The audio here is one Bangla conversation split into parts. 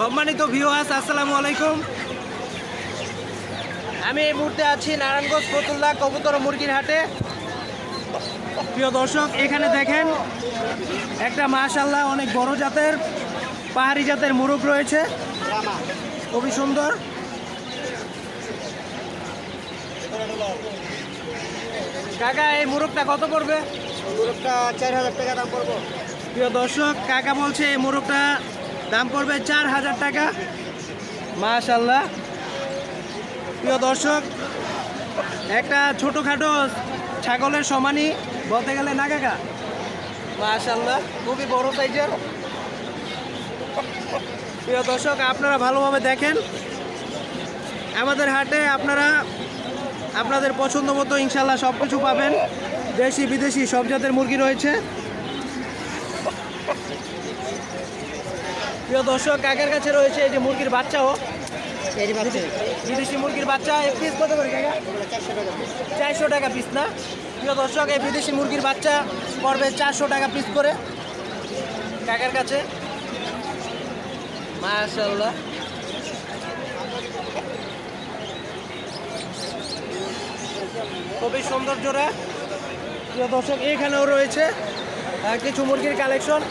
সম্মানিত ভিউয়ার্স আসসালামু আলাইকুম। আমি এই মুহূর্তে আছি নারায়ণগঞ্জ ফতুল্লা কবুতর মুরগির হাটে। প্রিয় দর্শক এখানে দেখেন একটা মাশাল্লাহ অনেক বড় জাতের পাহাড়ি জাতের মুরগ রয়েছে। খুবই সুন্দর। কাকা এই মুরগটা কত পড়বে? মুরগটা চার হাজার টাকা দাম পড়ব। প্রিয় দর্শক কাকা বলছে এই মোরগটা দাম পড়বে চার হাজার টাকা। মাশাল্লাহ প্রিয় দর্শক, একটা ছোটোখাটো ছাগলের সমানই বলতে গেলে না কাকা? মাশাল্লাহ খুবই বড় সাইজের। প্রিয় দর্শক, আপনারা ভালোভাবে দেখেন। আমাদের হাটে আপনারা আপনাদের পছন্দ মতো ইনশাল্লাহ সব কিছু পাবেন। দেশি বিদেশি সব জাতের মুরগি রয়েছে। প্রিয় দর্শক কাকার কাছে রয়েছে এই যে মুরগির বাচ্চাও। বিদেশি মুরগির বাচ্চা এক পিস কত করে কাকা? চারশো টাকা পিস না? প্রিয় দর্শক এই বিদেশি মুরগির বাচ্চা পড়বে চারশো টাকা পিস করে। কাকার কাছে। মাশাল্লাহ খুবই সুন্দর জোড়া। প্রিয় দর্শক এখানেও রয়েছে কিছু মুরগির কালেকশন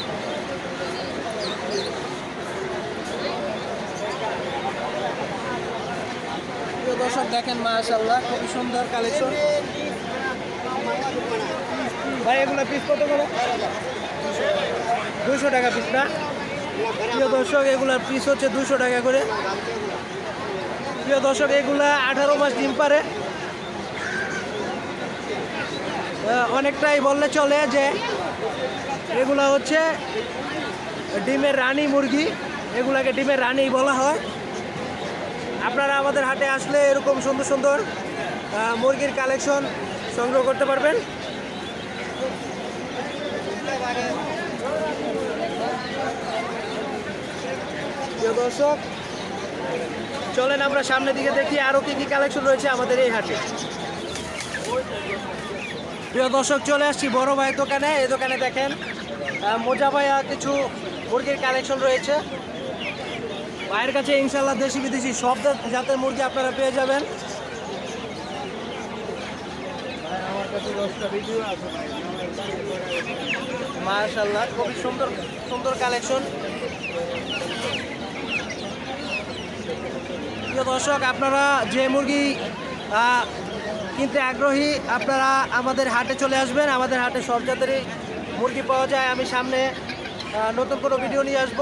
দর্শক দেখেন মাশাল্লাহ খুবই সুন্দর কালেকশন ভাই, এগুলো পিস কত করে? দুশো টাকা পিস না? প্রিয় দর্শক এগুলার পিস হচ্ছে দুশো টাকা করে। প্রিয় দর্শক, এগুলা আঠারো মাস ডিম পারে অনেকটাই বললে চলে যে এগুলা হচ্ছে ডিমের রানী মুরগি। এগুলাকে ডিমের রানী বলা হয়। আপনারা আমাদের হাটে আসলে এরকম সুন্দর সুন্দর মুরগির কালেকশন সংগ্রহ করতে পারবেন। দর্শক, চলেন আমরা সামনের দিকে দেখি আরও কি কি কালেকশন রয়েছে আমাদের এই হাটে। প্রিয় দর্শক, চলে আসছি বড় ভাই দোকানে। এই দোকানে দেখেন মোজা ভাইয়া কিছু মুরগির কালেকশন রয়েছে। ভাইয়ের কাছে ইনশাল্লাহ দেশি বিদেশি সব জাতের মুরগি আপনারা পেয়ে যাবেন। মাশাল্লাহ খুবই সুন্দর সুন্দর কালেকশন। প্রিয় দর্শক, আপনারা যে মুরগি কিনতে আগ্রহী, আপনারা আমাদের হাটে চলে আসবেন। আমাদের হাটে সব জাতেরই মুরগি পাওয়া যায়। আমি সামনে নতুন কোনো ভিডিও নিয়ে আসব।